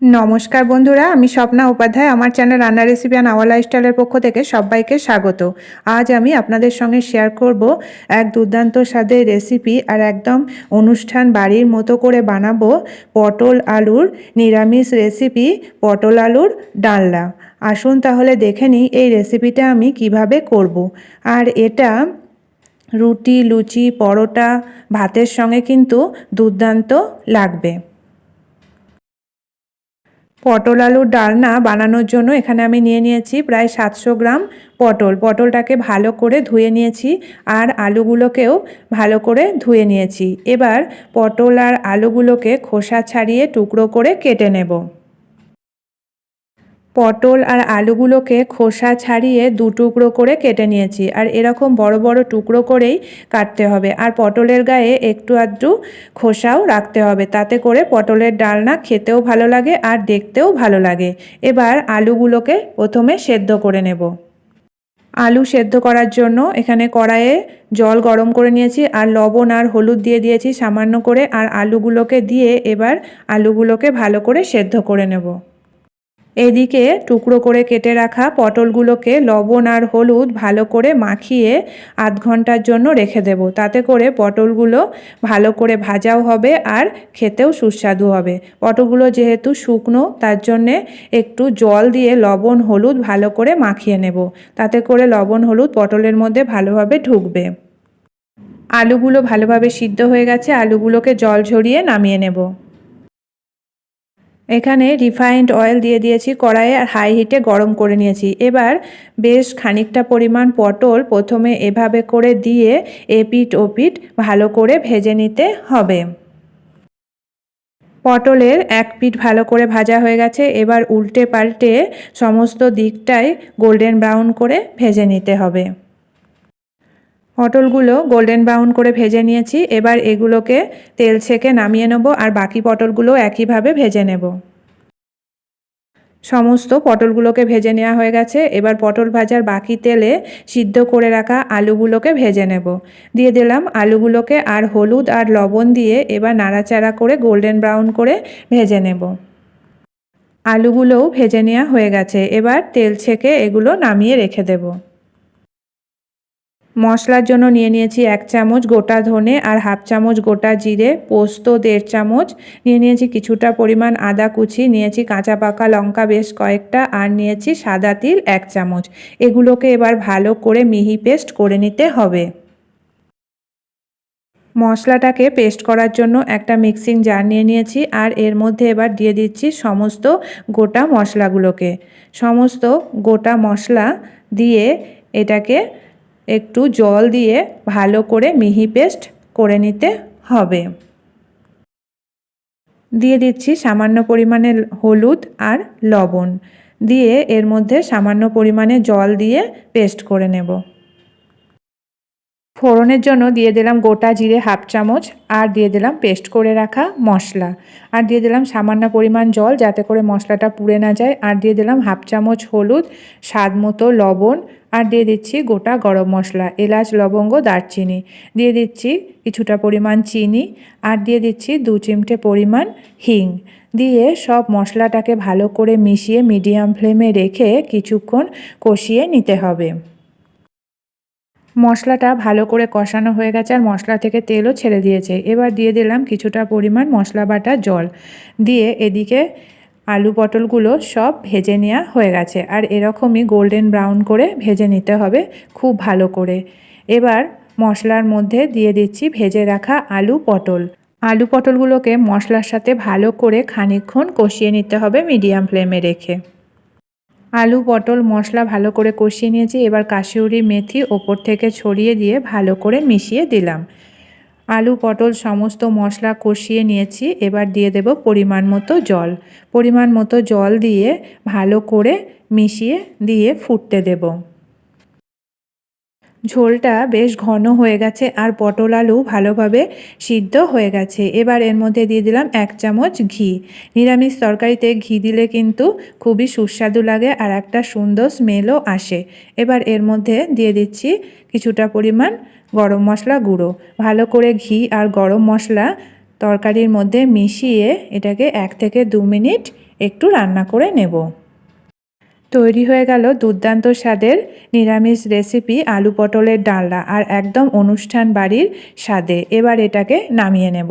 নমস্কার বন্ধুরা, আমি স্বপ্না উপাধ্যায়। আমার চ্যানেল রান্না রেসিপি অ্যান্ড আওয়ার লাইফস্টাইলের পক্ষ থেকে সবাইকে স্বাগত। আজ আমি আপনাদের সঙ্গে শেয়ার করব এক দুর্দান্ত স্বাদের রেসিপি আর একদম অনুষ্ঠান বাড়ির মতো করে বানাবো পটল আলুর নিরামিষ রেসিপি পটল আলুর ডালনা। আসুন তাহলে দেখে নিই এই রেসিপিটা আমি কীভাবে করব। আর এটা রুটি, লুচি, পরোটা, ভাতের সঙ্গে কিন্তু দুর্দান্ত লাগবে। পটল আলুর ডালনা বানানোর জন্য এখানে আমি নিয়ে নিয়েছি প্রায় সাতশো গ্রাম পটল। পটলটাকে ভালো করে ধুয়ে নিয়েছি আর আলুগুলোকেও ভালো করে ধুয়ে নিয়েছি। এবার পটল আর আলুগুলোকে খোসা ছাড়িয়ে টুকরো করে কেটে নেব। পটল আর আলুগুলোকে খোসা ছাড়িয়ে দু টুকরো করে কেটে নিয়েছি। আর এরকম বড় বড় টুকরো করেই কাটতে হবে। আর পটলের গায়ে একটু আধটু খোসাও রাখতে হবে। তাতে করে পটলের ডালনা খেতেও ভালো লাগে আর দেখতেও ভালো লাগে। এবার আলুগুলোকে প্রথমে সেদ্ধ করে নেব। আলু সেদ্ধ করার জন্য এখানে কড়াইয়ে জল গরম করে নিয়েছি আর লবণ আর হলুদ দিয়ে দিয়েছি সামান্য করে। আর আলুগুলোকে দিয়ে এবার আলুগুলোকে ভালো করে সেদ্ধ করে নেব। এদিকে টুকরো করে কেটে রাখা পটলগুলোকে লবণ আর হলুদ ভালো করে মাখিয়ে আধ ঘণ্টার জন্য রেখে দেব। তাতে করে পটলগুলো ভালো করে ভাজাও হবে আর খেতেও সুস্বাদু হবে। পটলগুলো যেহেতু শুকনো, তার জন্যে একটু জল দিয়ে লবণ হলুদ ভালো করে মাখিয়ে নেব। তাতে করে লবণ হলুদ পটলের মধ্যে ভালোভাবে ঢুকবে। আলুগুলো ভালোভাবে সিদ্ধ হয়ে গেছে। আলুগুলোকে জল ঝরিয়ে নামিয়ে নেব। এখানে রিফাইন্ড অয়েল দিয়ে দিয়েছি, কড়াইয়ে আর হাই হিটে গরম করে নিয়েছি। এবার বেশ খানিকটা পরিমাণ পটল প্রথমে এভাবে করে দিয়ে এপিট ওপিট ভালো করে ভেজে নিতে হবে। পটলের এক পিঠ ভালো করে ভাজা হয়ে গেছে, এবার উল্টে পাল্টে সমস্ত দিকটাই গোল্ডেন ব্রাউন করে ভেজে নিতে হবে। পটলগুলো গোল্ডেন ব্রাউন করে ভেজে নিয়েছি। এবার এগুলোকে তেল ছেঁকে নামিয়ে নেব আর বাকি পটলগুলো একইভাবে ভেজে নেব। সমস্ত পটলগুলোকে ভেজে নেওয়া হয়ে গেছে। এবার পটল ভাজার বাকি তেলে সিদ্ধ করে রাখা আলুগুলোকে ভেজে নেব। দিয়ে দিলাম আলুগুলোকে আর হলুদ আর লবণ দিয়ে এবার নাড়াচাড়া করে গোল্ডেন ব্রাউন করে ভেজে নেব। আলুগুলোও ভেজে নেওয়া হয়ে গেছে। এবার তেল ছেঁকে এগুলো নামিয়ে রেখে দেবো। মশলার জন্য নিয়ে নিয়েছি এক চামচ গোটা ধনে আর হাফ চামচ গোটা জিরে, পোস্ত, দেড় চামচ। নিয়ে নিয়েছি কিছুটা পরিমাণ আদা কুচি, নিয়েছি কাঁচা পাকা লঙ্কা বেশ কয়েকটা আর নিয়েছি সাদা তিল এক চামচ। এগুলোকে এবার ভালো করে মিহি পেস্ট করে নিতে হবে। মশলাটাকে পেস্ট করার জন্য একটা মিক্সিং জার নিয়ে নিয়েছি আর এর মধ্যে এবার দিয়ে দিচ্ছি সমস্ত গোটা মশলাগুলোকে। সমস্ত গোটা মশলা দিয়ে এটাকে একটু জল দিয়ে ভালো করে মিহি পেস্ট করে নিতে হবে। দিয়ে দিচ্ছি সামান্য পরিমাণে হলুদ আর লবণ। দিয়ে এর মধ্যে সামান্য পরিমাণে জল দিয়ে পেস্ট করে নেব। ফোড়নের জন্য দিয়ে দিলাম গোটা জিরে হাফ চামচ, আর দিয়ে দিলাম পেস্ট করে রাখা মশলা। আর দিয়ে দিলাম সামান্য পরিমাণ জল যাতে করে মশলাটা পুড়ে না যায়। আর দিয়ে দিলাম হাফ চামচ হলুদ, স্বাদ মতো লবণ, আর দিয়ে দিচ্ছি গোটা গরম মশলা, এলাচ, লবঙ্গ, দারচিনি। দিয়ে দিচ্ছি কিছুটা পরিমাণ চিনি, আর দিয়ে দিচ্ছি দু চিমটে পরিমাণ হিং। দিয়ে সব মশলাটাকে ভালো করে মিশিয়ে মিডিয়াম ফ্লেমে রেখে কিছুক্ষণ কষিয়ে নিতে হবে। মশলাটা ভালো করে কষানো হয়ে গেছে আর মশলা থেকে তেলও ছেড়ে দিয়েছে। এবার দিয়ে দিলাম কিছুটা পরিমাণ মশলা বাটা জল। দিয়ে এদিকে আলু পটলগুলো সব ভেজে নেওয়া হয়ে গেছে আর এরকমই গোল্ডেন ব্রাউন করে ভেজে নিতে হবে খুব ভালো করে। এবার মশলার মধ্যে দিয়ে দিচ্ছি ভেজে রাখা আলু পটল। আলু পটলগুলোকে মশলার সাথে ভালো করে খানিকক্ষণ কষিয়ে নিতে হবে মিডিয়াম ফ্লেমে রেখে। আলু, পটল, মশলা ভালো করে কষিয়ে নিয়েছি। এবার কাশিউরি মেথি ওপর থেকে ছড়িয়ে দিয়ে ভালো করে মিশিয়ে দিলাম। আলু, পটল সমস্ত মশলা কষিয়ে নিয়েছি। এবার দিয়ে দেব পরিমাণ মতো জল। পরিমাণ মতো জল দিয়ে ভালো করে মিশিয়ে দিয়ে ফুটতে দেব। ঝোলটা বেশ ঘন হয়ে গেছে আর পটল আলু ভালোভাবে সিদ্ধ হয়ে গেছে। এবার এর মধ্যে দিয়ে দিলাম এক চামচ ঘি। নিরামিষ তরকারিতে ঘি দিলে কিন্তু খুবই সুস্বাদু লাগে আর একটা সুন্দর স্মেলও আসে। এবার এর মধ্যে দিয়ে দিচ্ছি কিছুটা পরিমাণ গরম মশলা গুঁড়ো। ভালো করে ঘি আর গরম মশলা তরকারির মধ্যে মিশিয়ে এটাকে এক থেকে দু মিনিট একটু রান্না করে নেব। তৈরি হয়ে গেল দুর্দান্ত স্বাদের নিরামিষ রেসিপি আলু পটলের ডালনা আর একদম অনুষ্ঠান বাড়ির স্বাদে। এবার এটাকে নামিয়ে নেব।